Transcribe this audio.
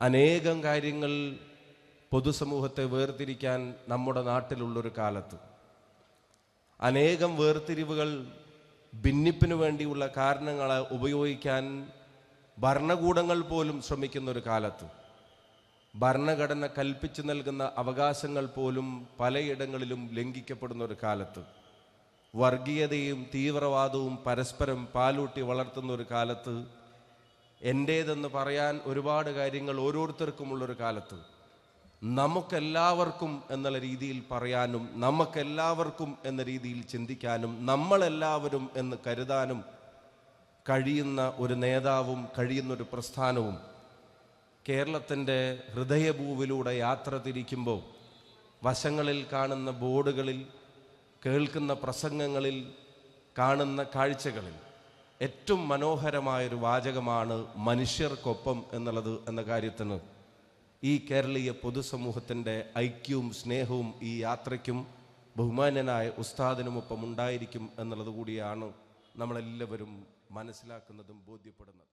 അനേകം കാര്യങ്ങൾ പൊതുസമൂഹത്തെ വേർതിരിക്കാൻ നമ്മുടെ നാട്ടിലുള്ളൊരു കാലത്ത്. അനേകം വേർതിരിവുകൾ ഭിന്നിപ്പിനു വേണ്ടിയുള്ള കാരണങ്ങളെ ഉപയോഗിക്കാൻ ഭരണകൂടങ്ങൾ പോലും ശ്രമിക്കുന്ന ഒരു കാലത്ത്. ഭരണഘടന കൽപ്പിച്ചു നൽകുന്ന അവകാശങ്ങൾ പോലും പലയിടങ്ങളിലും ലംഘിക്കപ്പെടുന്ന ഒരു കാലത്ത്. വർഗീയതയും തീവ്രവാദവും പരസ്പരം പാലൂട്ടി വളർത്തുന്ന ഒരു കാലത്ത് എന്റേതെന്ന് പറയാൻ ഒരുപാട് കാര്യങ്ങൾ ഓരോരുത്തർക്കുമുള്ളൊരു കാലത്ത്. നമുക്കെല്ലാവർക്കും എന്നുള്ള രീതിയിൽ പറയാനും നമുക്കെല്ലാവർക്കും എന്ന രീതിയിൽ ചിന്തിക്കാനും നമ്മളെല്ലാവരും എന്ന് കരുതാനും കഴിയുന്ന ഒരു നേതാവും കഴിയുന്ന ഒരു പ്രസ്ഥാനവും കേരളത്തിന്റെ ഹൃദയഭൂവിലൂടെ യാത്ര തിരിക്കുമ്പോൾ വശങ്ങളിൽ കാണുന്ന ബോർഡുകളിൽ കേൾക്കുന്ന പ്രസംഗങ്ങളിൽ കാണുന്ന കാഴ്ചകളിൽ ഏറ്റവും മനോഹരമായൊരു വാചകമാണ് മനുഷ്യർക്കൊപ്പം എന്നുള്ളത് എന്ന കാര്യത്തിന്. ഈ കേരളീയ പൊതുസമൂഹത്തിന്റെ ഐക്യവും സ്നേഹവും ഈ യാത്രയ്ക്കും ബഹുമാന്യനായ ഉസ്താദിനുമൊപ്പം ഉണ്ടായിരിക്കും എന്നുള്ളത് കൂടിയാണ് നമ്മളെല്ലാവരും മനസ്സിലാക്കുന്നതും ബോധ്യപ്പെടുന്നത്.